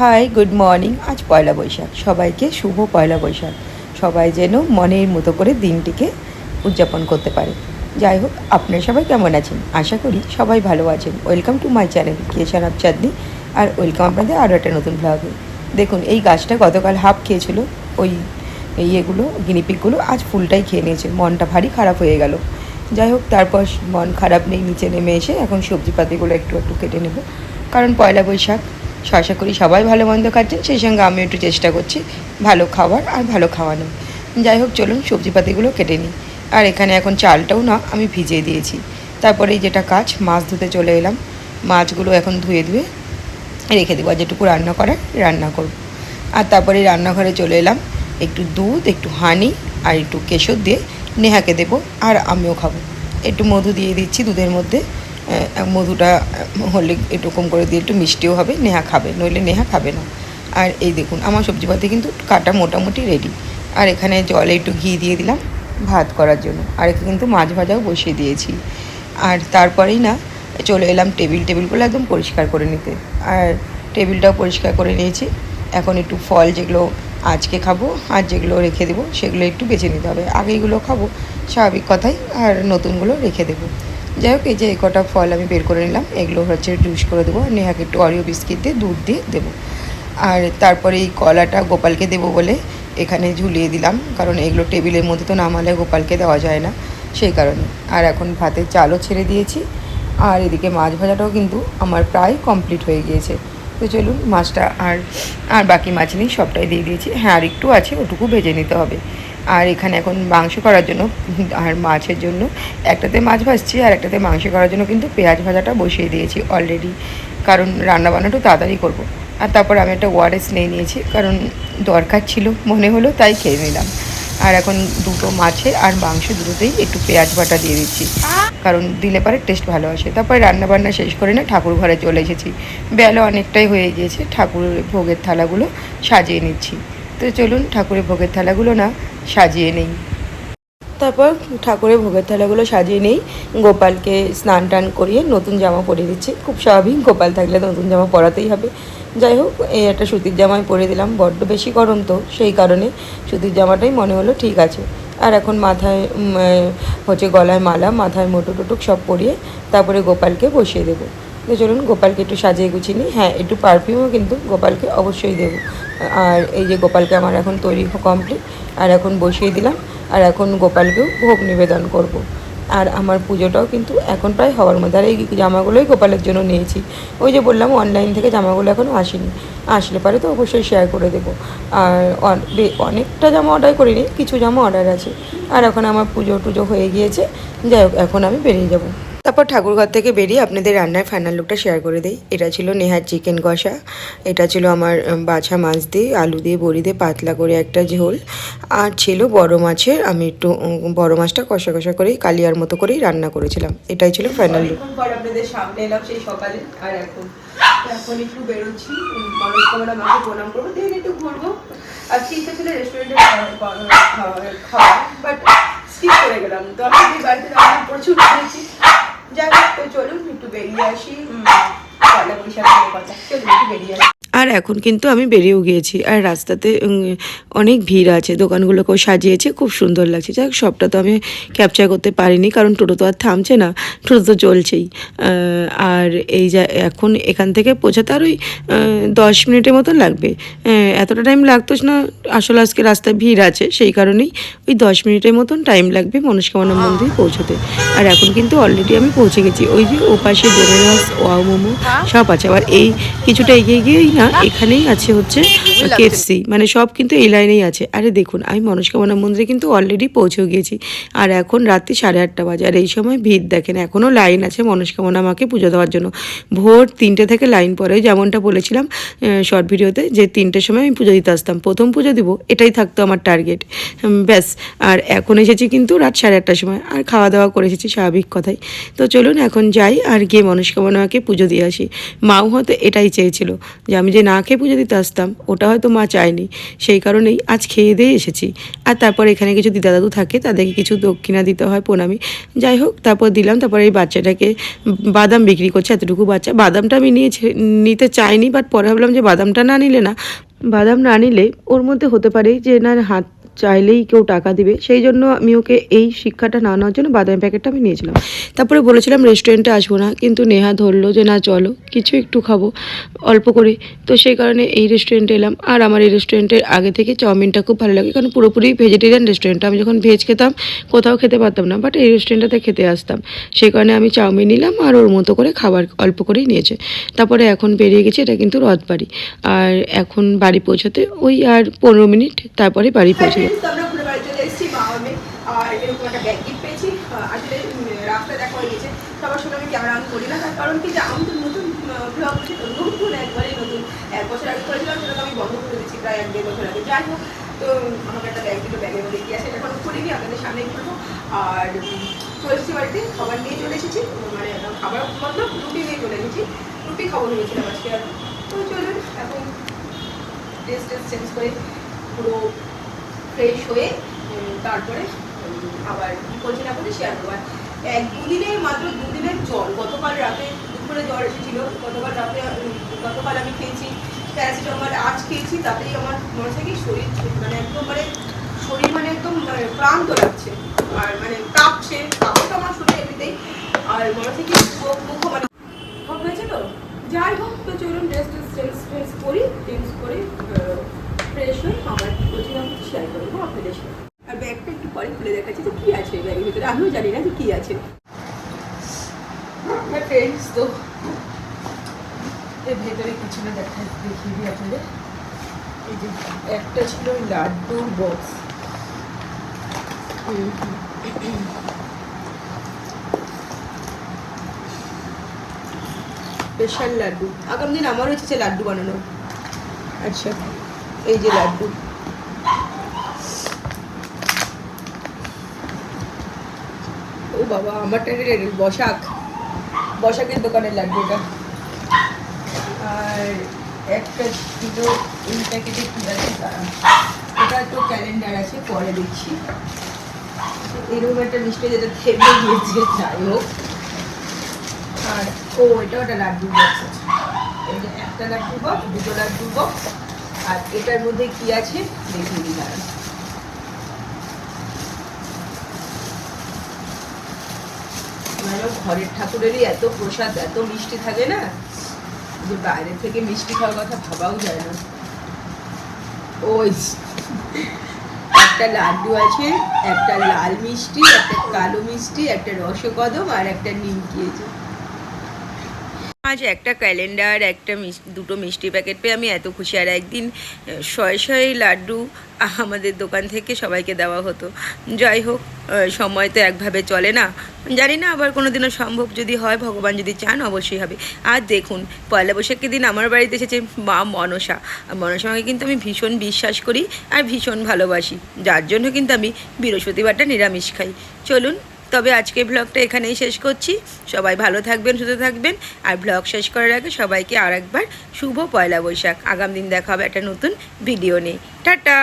Hi good morning আজ পয়লা বৈশাখ। সবাইকে শুভ পয়লা বৈশাখ। সবাই যেন মনের মতো করে দিনটিকে উদযাপন করতে পারে। যাই হোক, আপনারা সবাই কেমন আছেন? আশা করি সবাই ভালো আছেন। ওয়েলকাম টু মাই চ্যানেল কেশান চাঁদনি আর ওয়েলকাম আপনাদের আরও একটা নতুন ব্লগে দেখুন, এই গাছটা গতকাল হাফ খেয়েছিল। ওই ইয়েগুলো গিনিপিকগুলো আজ ফুলটাই খেয়ে নিয়েছে। মনটা ভারী খারাপ হয়ে গেল। যাই হোক, তারপর মন খারাপ নেই, নিচে নেমে এসে এখন সবজিপাতিগুলো একটু একটু কেটে নেব। কারণ পয়লা বৈশাখ আশা করি সবাই ভালো মন্দ খাচ্ছেন। সেই সঙ্গে আমি একটু চেষ্টা করছি ভালো খাবার আর ভালো খাওয়ানো। যাই হোক, চলুন সবজিপাতিগুলো কেটে নিই। আর এখানে এখন চালটাও না, আমি ভিজিয়ে দিয়েছি। তারপরে যেটা কাজ, মাছ ধুতে চলে এলাম। মাছগুলো এখন ধুয়ে ধুয়ে রেখে দেবো। আর যেটুকু রান্না করার, রান্না করব। আর তারপরে রান্নাঘরে চলে এলাম। একটু দুধ, একটু হানি আর একটু কেশর দিয়ে নেহাকে দেবো। আর আমিও খাব। একটু মধু দিয়ে দিচ্ছি দুধের মধ্যে। মধুটা হলে একটু কম করে দিয়ে একটু মিষ্টিও হবে, নেহা খাবে, নইলে নেহা খাবে না। আর এই দেখুন, আমার সবজি সবজিপাতি কিন্তু কাটা মোটামুটি রেডি আর এখানে জলে একটু ঘি দিয়ে দিলাম ভাত করার জন্য। আর এখানে কিন্তু মাছ ভাজাও বসিয়ে দিয়েছি। আর তারপরেই না, চলে এলাম টেবিল, টেবিলগুলো একদম পরিষ্কার করে নিতে। আর টেবিলটাও পরিষ্কার করে নিয়েছি। এখন একটু ফল যেগুলো আজকে খাব আর যেগুলো রেখে দেবো, সেগুলো একটু বেছে নিতে হবে। আগেগুলো খাব, স্বাভাবিক কথাই, আর নতুনগুলো রেখে দেবো। যাই হোক, এই যে কটা ফল আমি বের করে নিলাম, এগুলো হচ্ছে জুস করে দেবো, নেহাকে একটু অরিও বিস্কিট দিয়ে দুধ দিয়ে দেবো। আর তারপরে এই কলাটা গোপালকে দেবো বলে এখানে ঝুলিয়ে দিলাম, কারণ এগুলো টেবিলের মধ্যে তো নামালে গোপালকে দেওয়া যায় না, সেই কারণে। আর এখন ভাতের চালও ছেড়ে দিয়েছি, আর এদিকে মাছ ভাজাটাও কিন্তু আমার প্রায় কমপ্লিট হয়ে গিয়েছে। তো চলুন, মাছটা আর আর বাকি মাছ নেই, সবটাই দিয়ে দিয়েছি। হ্যাঁ আর একটু আছে, ওটুকু ভেজে নিতে হবে। আর এখানে এখন মাংস করার জন্য, আর মাছের জন্য, একটাতে মাছ ভাজছি আর একটাতে মাংস করার জন্য কিন্তু পেঁয়াজ ভাজাটা বসিয়ে দিয়েছি অলরেডি কারণ রান্না বান্নাটা তাড়াতাড়ি করব। আর তারপর আমি একটা ওয়ারেস নিয়ে নিয়েছি, কারণ দরকার ছিল, মনে হলো তাই খেয়ে নিলাম। আর এখন দুটো মাছে আর মাংস দুটোতেই একটু পেঁয়াজ বাটা দিয়ে দিচ্ছি। কারণ দিলে পরে টেস্ট ভালো আসে। তারপরে রান্না বান্না শেষ করে না ঠাকুর ঘরে চলে এসেছি। বেলা অনেকটাই হয়ে গিয়েছে, ঠাকুরের ভোগের থালাগুলো সাজিয়ে নিচ্ছি। তো চলুন ঠাকুরের ভোগের থালাগুলো না সাজিয়ে নেই। তারপর ঠাকুরের ভোগের থালাগুলো সাজিয়ে নেই। গোপালকে স্নান টান করিয়ে নতুন জামা পরিয়ে দিচ্ছি। খুব স্বাভাবিক, গোপাল থাকলে নতুন জামা পরাতেই হবে। যাই হোক, এই একটা সুতির জামাই পরে দিলাম। বড্ড বেশি গরম তো, সেই কারণে সুতির জামাটাই মনে হলো ঠিক আছে। আর এখন মাথায় হচ্ছে গলায় মালা, মাথায় মোটু টুটুক সব পরিয়ে তারপরে গোপালকে বসিয়ে দেবো। তো চলুন গোপালকে একটু সাজিয়ে গুছিয়ে নিই। হ্যাঁ একটু পারফিউমও কিন্তু গোপালকে অবশ্যই দেবো। আর এই যে গোপালকে আমার এখন তৈরি কমপ্লিট আর এখন বসিয়ে দিলাম, আর এখন গোপালকেও ভোগ নিবেদন করব। আর আমার পুজোটাও কিন্তু এখন প্রায় হওয়ার মধ্যে। আর এই জামাগুলোই গোপালের জন্য নিয়েছি। ওই যে বললাম অনলাইন থেকে জামাগুলো এখনও আসেনি। আসলে পারে তো অবশ্যই শেয়ার করে দেবো। আর অনেকটা জামা অর্ডার করিনি, কিছু জামা অর্ডার আছে। আর এখন আমার পুজো টুজো হয়ে গিয়েছে। যাই হোক, এখন আমি বেরিয়ে যাব। তারপর ঠাকুরঘর থেকে বেরিয়ে আপনাদের রান্নার ফাইনাল লুকটা শেয়ার করে দিই। এটা ছিল নেহার চিকেন কষা, এটা ছিল আমার বাছা মাছ দিয়ে, আলু দিয়ে, বড়ি দিয়ে, পাতলা করে একটা ঝোল। আর ছিল বড় মাছের, আমি একটু বড় মাছটা কষা কষা করেই কালিয়ার মতো করেই রান্না করেছিলাম। এটাই ছিল ফাইনাল লুক আপনাদের সামনে এলাম সেই সকালে, আর এখন এখন একটু বেরোচ্ছি প্রণাম করব দিয়ে একটু ঘুরবো। আজকে ইচ্ছা ছিল রেস্টুরেন্টে খাওয়া বাট স্কিপ করে গেলাম। তো আমি বাড়িতে রান্না প্রচুর করেছি যাই তো চলুন একটু বেরিয়ে আসি। উম, পয়লা বৈশাখের কথা। চলুন একটু বেরিয়ে আসি। আর এখন কিন্তু আমি বেরিয়েও গিয়েছি। আর রাস্তাতে অনেক ভিড় আছে। দোকানগুলোকেও সাজিয়েছে। খুব সুন্দর লাগছে। যাই সবটা তো আমি ক্যাপচার করতে পারিনি। কারণ টোটো তো আর থামছে না। টোটো তো চলছেই আর এই যা এখন এখান থেকে পৌঁছাতে আর ওই দশ মিনিটের মতো লাগবে। এতটা টাইম লাগতো না। আসলে আজকে রাস্তায় ভিড় আছে। সেই কারণেই ওই দশ মিনিটের মতন টাইম লাগবে মনস্কামনা মন্দির পৌঁছতে। আর এখন কিন্তু অলরেডি আমি পৌঁছে গেছি। ওই যে ওপাশে ডোমিনোস ওয়াও মোমো সব আছে। আবার এই কিছুটা এগিয়ে গিয়েই না এখানেই আছে হচ্ছে কেএফসি মানে সব কিন্তু এই লাইনেই আছে। আরে দেখুন আমি মনস্কামনা মন্দিরে কিন্তু অলরেডি পৌঁছে গিয়েছি। আর এখন রাত্রি সাড়ে আটটা বাজে। আর এই সময় ভিড় দেখেন এখনও লাইন আছে মনস্কামনা মাকে পুজো দেওয়ার জন্য। ভোর তিনটে থেকে লাইন পড়ে যেমনটা বলেছিলাম শর্ট ভিডিওতে যে তিনটের সময় আমি পুজো দিতে আসতাম। প্রথম পুজো দিব এটাই থাকতো আমার টার্গেট ব্যাস আর এখন এসেছি কিন্তু রাত সাড়ে আটটার সময়। আর খাওয়া দাওয়া করে এসেছি স্বাভাবিক কথাই। তো চলুন এখন যাই আর গিয়ে মনস্কামনাকে পুজো দিয়ে আসি। মাও হয়তো এটাই চেয়েছিল যে আমি যে যে না খেয়ে পুজো দিতে আসতাম, ওটা হয়তো মা চায়নি। সেই কারণেই আজ খেয়ে দিয়ে এসেছি। আর তারপর এখানে কিছু দিদা দাদু থাকে, তাদেরকে কিছু দক্ষিণা দিতে হয় প্রণামি। যাই হোক, তারপর দিলাম, তারপর এই বাচ্চাটাকে বাদাম বিক্রি করছে, এতটুকু বাচ্চা। বাদামটা আমি নিয়েছি, নিতে চাইনি বাট পরে ভাবলাম যে বাদামটা না নিলে না, বাদাম না নিলে ওর মধ্যে হতে পারে যে না, হাত চাইলেই কেউ টাকা দিবে, সেই জন্য আমি ওকে এই শিক্ষাটা না নেওয়ার জন্য বাদামের প্যাকেটটা আমি নিয়েছিলাম। তারপরে বলেছিলাম রেস্টুরেন্টে আসব না, কিন্তু নেহা ধরলো যে, না, চলো, কিছু একটু খাব, অল্প করে। তো সেই কারণে এই রেস্টুরেন্টে এলাম। আর আমার এই রেস্টুরেন্টের আগে থেকে চাউমিনটা খুব ভালো লাগে, কারণ পুরোপুরি ভেজিটেরিয়ান রেস্টুরেন্ট আমি যখন ভেজ খেতাম, কোথাও খেতে পারতাম না বাট এই রেস্টুরেন্টটাতে খেতে আসতাম। সেই কারণে আমি চাউমিন নিলাম, আর ওর মতো করে খাবার অল্প করেই নিয়েছে। তারপরে এখন বেরিয়ে গেছে, এটা কিন্তু রথবাড়ি। আর এখন বাড়ি পৌঁছতে ওই আর পনেরো মিনিট, তারপরে বাড়ি পৌঁছে যাব আমরা ঘুরে বাড়ি চলে এসেছি মা আমি আর এরকম একটা ব্যাগ পেয়েছি। আসলে উম, রাস্তায় দেখা হয়ে গেছে। সবার সঙ্গে আমি ক্যামেরা অন করি না তার কারণ কি যে আমি তো নতুন ব্লগ তো নতুন একবারে নতুন এক বছর আগে করেছিলাম সেটা তো আমি বন্ধ করে প্রায় এক দেড় বছর আগে। যাই হোক তো আমাকে একটা ব্যাগ দিল ব্যাগের মধ্যে আছে এখন খুলিনি আপনাদের সামনে খুলবো আর চলে বাড়িতে খাবার নিয়ে চলে এসেছি মানে খাবার মতলব রুটি নিয়ে চলে এসেছি। রুটি খাব ভেবেছিলাম আজকে আর তো চলুন এখন ড্রেস টেস চেঞ্জ করে পুরো ফ্রেশ হয়ে তারপরে আবার করছি না করছি শেয়ার করব। এক দুদিনে মাত্র দুদিনের জল। গতকাল রাতে দুপুরে জ্বর এসেছিল। গতকাল রাতে গতকাল আমি খেয়েছি প্যারাসিটামল আজ খেয়েছি, তাতেই আমার মনে হচ্ছে কি শরীর মানে একদম মানে শরীর মানে একদম মানে ক্লান্ত লাগছে। আর মানে কাঁপছে তো আমার শরীর এমনিতেই। আর মনে হচ্ছে কি মুখ মানে সব হয়েছে তো যাই হোক তো চলুন ড্রেস ট্রেস চেঞ্জ ট্রেস করি চেঞ্জ করে ফ্রেশ হয়ে আমার বলছিলাম শেয়ার করব আপনাদের সাথে আর ব্যাগটা একটু পরে খুলে দেখাচ্ছি যে কী আছে এই ব্যাগের ভিতরে আমিও জানি না যে কী আছে হ্যাঁ ফ্রেন্ডস তো এর ভেতরে কিছু না দেখা দেখিয়ে দিই আপনাদের। এই যে একটা ছিল ওই লাড্ডুর বক্স স্পেশাল লাড্ডু। আগামী দিন আমারও হচ্ছে লাড্ডু বানানো। আচ্ছা। এই যে লাড্ডু। ও বাবা আমারটা রে বসাক। বসাকের দোকানের লাড্ডু এটা আর একটা ছিল এই প্যাকেটে কী আছে এটা তো ক্যালেন্ডার আছে, পরে দেখছি। এরকম একটা মিষ্টি যেটা থেমে গিয়েছে, যাই হোক। আর, ও এটাও একটা লাড্ডু বক্স আছে। যে একটা লাড্ডু বক্স দুটো লাড্ডু বক্স আর এটার মধ্যে কি আছে, দেখিয়ে দিই দাঁড়ান ঘরের ঠাকুরেরই এত প্রসাদ, এত মিষ্টি থাকে না? যে বাইরে থেকে মিষ্টি খাওয়ার কথা ভাবাও যায় না। ওই একটা লাড্ডু আছে, একটা লাল মিষ্টি, একটা কালো মিষ্টি, একটা রসকদম আর একটা নিমকি আছে আজ একটা ক্যালেন্ডার, একটা দুটো মিষ্টি প্যাকেট পেয়ে আমি এত খুশি। আর একদিন শয়ে শয়ে লাড্ডু আমাদের দোকান থেকে সবাইকে দেওয়া হতো। যাই হোক সময় তো একভাবে চলে না। জানি না আবার কোনো দিনও সম্ভব যদি হয়, ভগবান যদি চান অবশ্যই হবে। আর দেখুন, পয়লা বৈশাখের দিন আমার বাড়িতে এসেছে মা মনসা। আর মনসা মাকে কিন্তু আমি ভীষণ বিশ্বাস করি আর ভীষণ ভালোবাসি। যার জন্য কিন্তু আমি বৃহস্পতিবারটা নিরামিষ খাই। চলুন, তবে আজকে ব্লগটা এখানেই শেষ করছি। সবাই ভালো থাকবেন, সুস্থ থাকবেন। আর ব্লগ শেষ করার আগে সবাইকে আর একবার শুভ পয়লা বৈশাখ। আগাম দিন দেখা হবে একটা নতুন ভিডিও নিয়ে। টাটা!